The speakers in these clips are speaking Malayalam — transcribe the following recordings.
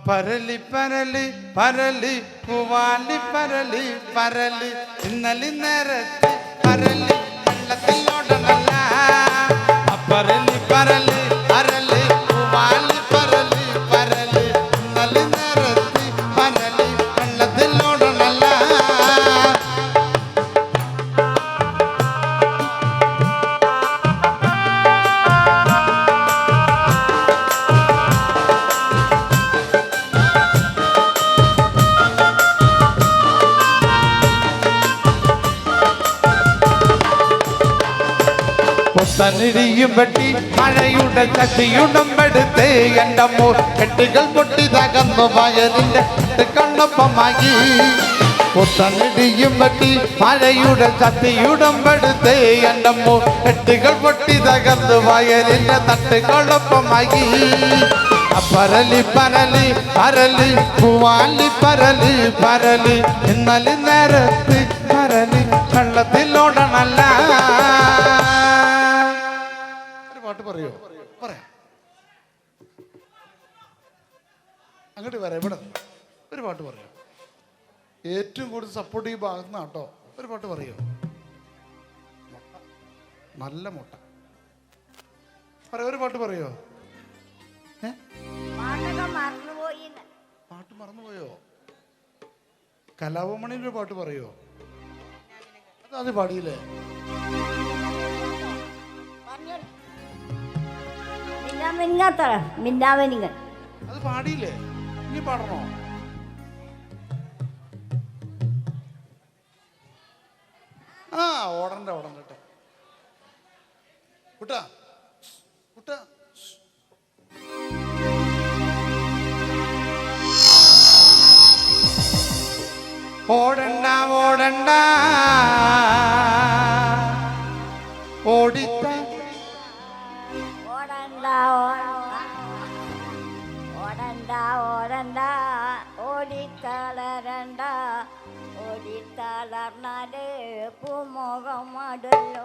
പരലി പരലി പരലി പൂവാലി പരലി പരലി ഇന്നലി നേരത്തെ പരലി വെള്ളത്തിലോടണല്ല പുത്തനിരിയും വെട്ടി മഴയുടെ ചട്ടിയുടമ്പെടുത്ത് എന്റെ മോ കെട്ടുകൾ പൊട്ടി തകർന്നു വയലിന്റെ കണ്ണൊപ്പമാക്കി. പുത്തനിടിയും വെട്ടി മഴയുടെ ചട്ടിയുടമ്പെടുത്ത് എന്റെ മോ കെട്ടുകൾ പൊട്ടി തകർന്നു വയലിന്റെ തട്ടുകളൊപ്പമാക്കി പരലി പരലി പരലി പൂവാലി പരലി പരലി ഇന്നലെ നേരത്ത് പരലി വെള്ളത്തിലോടണല്ല അങ്ങോട്ട് വരാം. ഇവിടെ ഒരു പാട്ട് പറയാം. ഏറ്റവും കൂടുതൽ സപ്പോർട്ട് ഈ ഭാഗത്ത് നിന്നാണ് കേട്ടോ. ഒരു പാട്ട് പറയോ. നല്ല മുട്ട. പറയോ ഒരു പാട്ട് പറയോ. പാട്ട് മറന്നുപോയോ? കലാഭമണിയുടെ പാട്ട് പറയോ? അത് പാടിയില്ലേ? അത് പാടിയില്ലേ? ഇനി പാടണോ? ആ ഓടണ്ട ഓടണ്ട കേട്ടോ. കുട്ടാ കുട്ടാ. ഓടണ്ട ഓടണ്ട. ഓടിത്ത. ഓടണ്ട ഓടണ്ട. நடந்தா ஓடண்டா ஓடி தளரண்டா. ஓடி தளர்னாடு பூமோகம் அடுல்லோ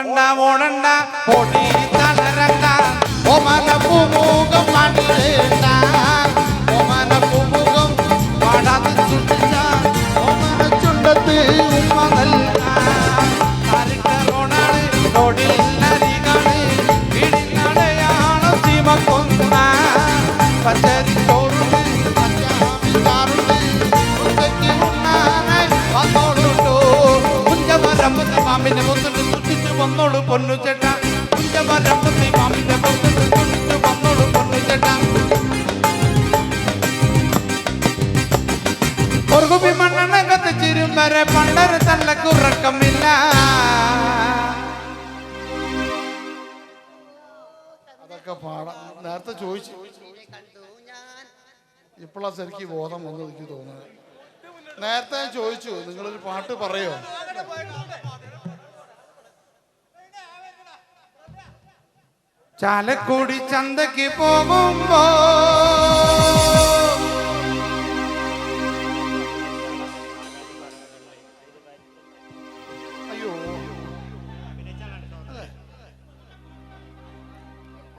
ഓടണ്ട ഓടണ്ട. ഓടി തളരണ്ട. ഓമന പൂമുഖം പാടിടേണ്ട ഓമന പൂമുഖം പാടാതെ ഓമന ചുണ്ടത്ത് ഉമ്മ നൽകാണ് റോഡിൽ നരികാണ് വീടിനടയാളം ചീമക്കൊന്ന. പച്ചരി വന്നോളൂ പൊന്നു ചേട്ട. കുഞ്ചമരമ്പത്ത് മാമിന്റെ മുത്തിട്ട് സൃഷ്ടിച്ചു വന്നോളൂ പൊന്നു ചേട്ട. ഉറുകുപ്പി മണ്ണെണ്ണകത്ത് ചിരും വരെ പണ്ടൊരു തള്ളക്കുറക്കമില്ല അതൊക്കെ പാടാം. നേരത്തെ ചോദിച്ചു. ഇപ്പോഴാ ശരിക്ക് ബോധം വന്നു എനിക്ക് തോന്നുന്നത്. നേരത്തെ ചോദിച്ചു നിങ്ങളൊരു പാട്ട് പറയോ? ചാലക്കുടി ചന്തക്ക് പോകുമ്പോ അയ്യോ.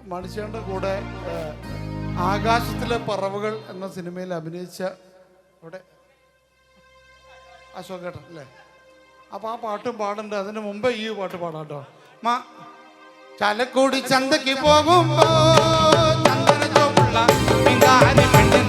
മനുഷ്യന്റെ കൂടെ ആകാശത്തിലെ പറവുകൾ എന്ന സിനിമയിൽ അഭിനയിച്ച ഇവിടെ അശോകേട്ടൻ അല്ലേ? അപ്പൊ ആ പാട്ടും പാടണ്ട. അതിന് മുമ്പേ ഈ പാട്ട് പാടാട്ടോ. മാ ചാലക്കുടി ചന്തക്ക് പോകുമ്പോ ചന്ദന ചോപ്പുള്ള പെണ്ണിനെ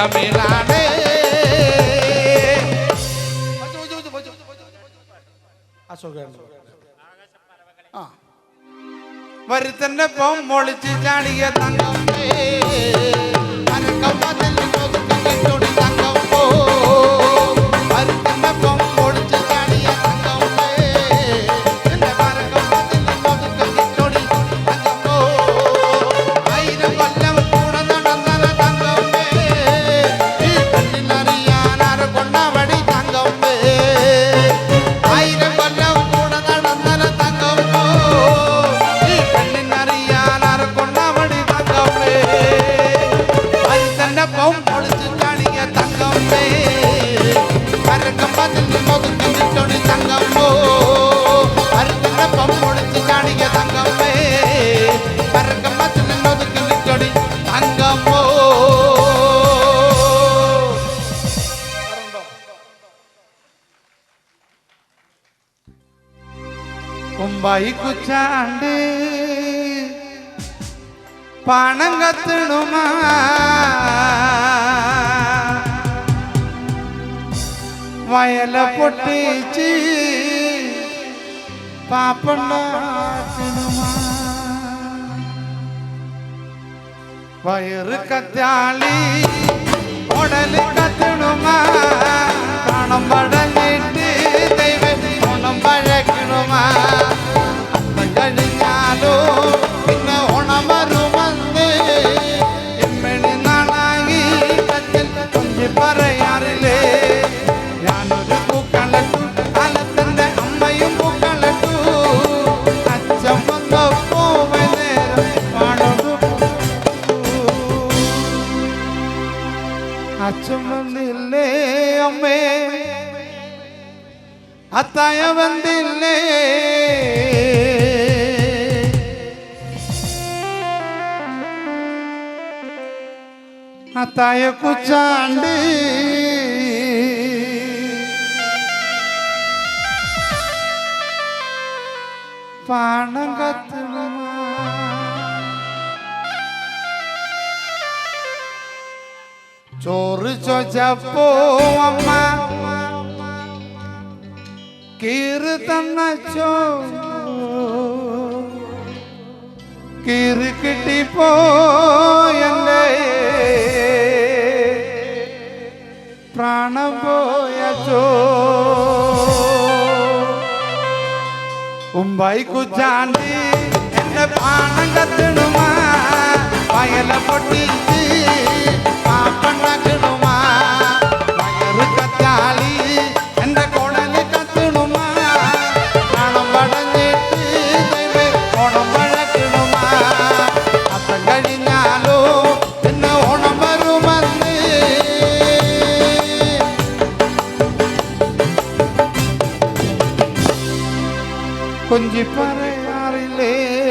തമിഴാണ്. വരുത്തന്നെ പൊമ്മൊളിച്ച് ചാടിയ തങ്ങമ്മേ കുമ്പായി കുച്ചാണ്ട് പണം കത്തിടുമാ വയല പൊട്ടിച്ച് പാപ്പണ്ണുമാ വയറ് കത്താളി പറയാറില്ലേ? ഞാനൊരു പൂക്കളട്ടു കാലത്തിന്റെ അമ്മയും പൂക്കളട്ടു. അച്ഛൻ വന്നപ്പോ പാടൊരു അച്ഛൻ വന്നില്ലേ അമ്മേ? അത്തായ വന്നില്ലേ? അത്തായ കുച്ചാണ്ട്. പാണം കത്തുമാ ചോറ് ചോച്ചപ്പോ അമ്മ കീറ് തന്നച്ചോ കീറ് കിട്ടിപ്പോയല്ലേ പ്രാണം പോയച്ചോ. ഉമ്പായി കുച്ചാണ്ടി എന്റെ പ്രാണം കത്തിടുമാ. വയല പൊട്ടിച്ച് പാപ്പണ്ടാക്കിടുമാ করলে